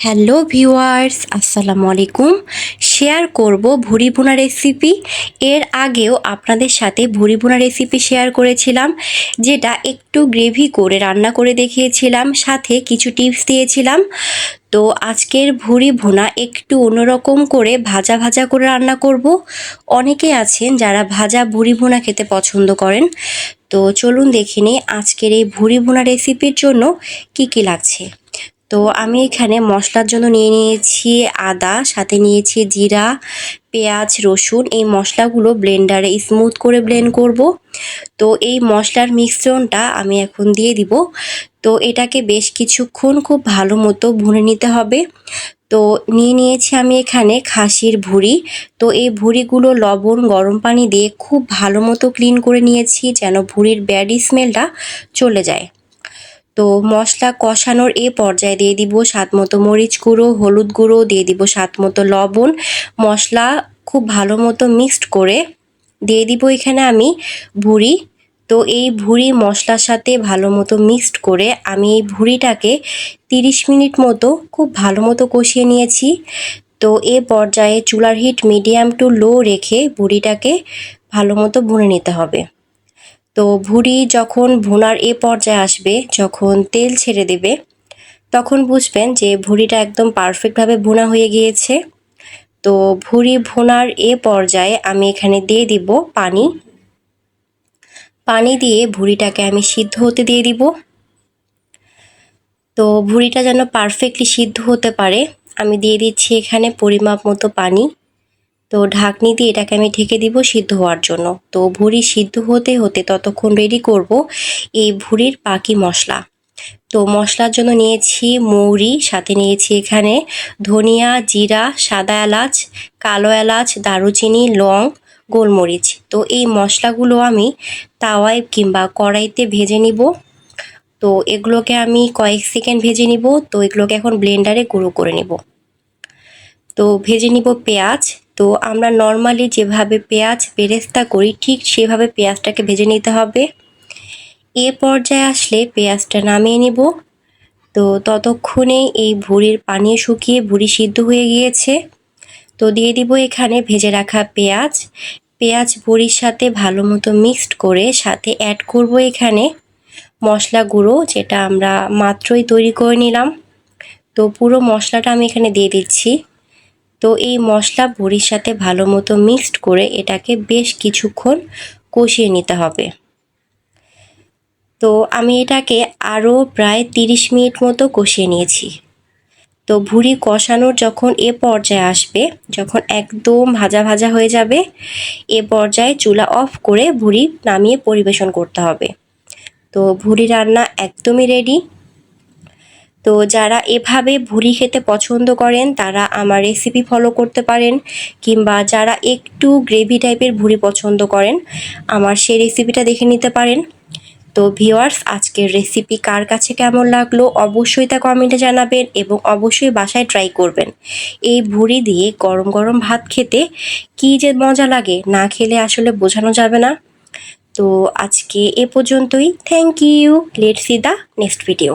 Hello viewers, আসসালামু আলাইকুম। Share করব ভুড়ি ভুনা রেসিপি এর আগেও আপনাদের সাথে ভুড়ি ভুনা রেসিপি শেয়ার করেছিলাম, যেটা একটু গ্রেভি করে রান্না করে দেখিয়েছিলাম, সাথে কিছু টিপস দিয়েছিলাম। তো আজকের ভুড়ি ভুনা একটু অন্যরকম করে ভাজা ভাজা করে রান্না করব। অনেকে আছেন যারা ভাজা ভুড়ি ভুনা খেতে পছন্দ করেন। তো চলুন দেখে নিই আজকের এই ভুড়ি ভুনা রেসিপির জন্য কি কি লাগছে। তো আমি এখানে মশলার জন্য নিয়ে নিয়েছি আদা, সাথে নিয়েছি জিরা, পেঁয়াজ, রসুন। এই মশলাগুলো ব্লেন্ডারে স্মুথ করে ব্লেন্ড করব। তো এই মশলার মিশ্রণটা আমি এখন দিয়ে দিব। তো এটাকে বেশ কিছুক্ষণ খুব ভালো মতো ভুনে নিতে হবে। তো নিয়ে নিয়েছি আমি এখানে খাসির ভুড়ি। তো এই ভুড়িগুলো লবণ, গরম পানি দিয়ে খুব ভালো মতো ক্লিন করে নিয়েছি যেন ভুড়ির ব্যাড স্মেলটা চলে যায়। তো মশলা কষানোর এ পর্যায়ে দিয়ে দিব স্বাদ মতো মরিচ গুঁড়ো, হলুদ গুঁড়ো, দিয়ে দিব স্বাদ মতো লবণ। মশলা খুব ভালো মতো মিক্সড করে দিয়ে দিব এখানে আমি ভুড়ি। তো এই ভুড়ি মশলার সাথে ভালো মতো মিক্সড করে আমি এই ভুড়িটাকে তিরিশ মিনিট মতো খুব ভালো মতো কষিয়ে নিয়েছি। তো এ পর্যায়ে চুলার হিট মিডিয়াম টু লো রেখে ভুড়িটাকে ভালো মতো ভুনে নিতে হবে। তো ভুড়ি যখন ভুনার এ পর্যায়ে আসবে, যখন তেল ছেড়ে দেবে, তখন বুঝবেন যে ভুড়িটা একদম পারফেক্টভাবে ভুনা হয়ে গিয়েছে। তো ভুড়ি ভুনার এ পর্যায়ে আমি এখানে দিয়ে দিব পানি। পানি দিয়ে ভুড়িটাকে আমি সিদ্ধ হতে দিয়ে দিব। তো ভুড়িটা যেন পারফেক্টলি সিদ্ধ হতে পারে, আমি দিয়ে দিচ্ছি এখানে পরিমাপ মতো পানি। তো ঢাকনি দিয়ে এটাকে আমি ঢেকে দিব সিদ্ধ হওয়ার জন্য। তো ভুড়ি সিদ্ধ হতে হতে ততক্ষণ রেডি করব এই ভুড়ির পাকি মশলা। তো মশলার জন্য নিয়েছি মৌরি, সাথে নিয়েছি এখানে ধনিয়া, জিরা, সাদা এলাচ, কালো এলাচ, দারুচিনি, লং, গোলমরিচ। তো এই মশলাগুলো আমি তাওয়ায় কিংবা কড়াইতে ভেজে নিব। তো এগুলোকে আমি কয়েক সেকেন্ড ভেজে নিব। তো এগুলোকে এখন ব্লেন্ডারে গুঁড়ো করে নিব। তো ভেজে নিব পেঁয়াজ। তো আমরা নর্মালি যেভাবে পেঁয়াজ বেরেস্তা করি, ঠিক সেভাবে পেঁয়াজটাকে ভেজে নিতে হবে। এ পর্যায়ে আসলে পেঁয়াজটা নামিয়ে নিব। তো ততক্ষণে এই ভুড়ির পানি শুকিয়ে ভুড়ি সিদ্ধ হয়ে গিয়েছে। তো দিয়ে দিব এখানে ভেজে রাখা পেঁয়াজ। পেঁয়াজ বড়ির সাথে ভালো মতো মিক্সড করে সাথে অ্যাড করব এখানে মশলা গুঁড়ো, যেটা আমরা মাত্রই তৈরি করে নিলাম। তো পুরো মশলাটা আমি এখানে দিয়ে দিচ্ছি। তো এই মশলা বড়ির সাথে ভালো মতো মিক্সড করে এটাকে বেশ কিছুক্ষণ কষিয়ে নিতে হবে। তো আমি এটাকে আরও প্রায় তিরিশ মিনিট মতো কষিয়ে নিয়েছি। তো ভুড়ি কষানোর যখন এ পর্যায়ে আসবে, যখন একদম ভাজা ভাজা হয়ে যাবে, এ পর্যায়ে চুলা অফ করে ভুড়ি নামিয়ে পরিবেশন করতে হবে। তো ভুড়ি রান্না একদমই রেডি তো যারা এভাবে ভুড়ি খেতে পছন্দ করেন, তারা আমার রেসিপি ফলো করতে পারেন কিংবা যারা একটু গ্রেভি টাইপের ভুড়ি পছন্দ করেন, আমার সেই রেসিপিটা দেখে নিতে পারেন। তো ভিওয়ার্স আজকের রেসিপি কার কাছে কেমন লাগল অবশ্যই তা কমেন্টে জানাবেন এবং অবশ্যই বাসায় ট্রাই করবেন। এই ভুড়ি দিয়ে গরম গরম ভাত খেতে কী যে মজা লাগে, না খেলে আসলে বোঝানো যাবে না। তো আজকে এ পর্যন্তই। Thank you let see the next video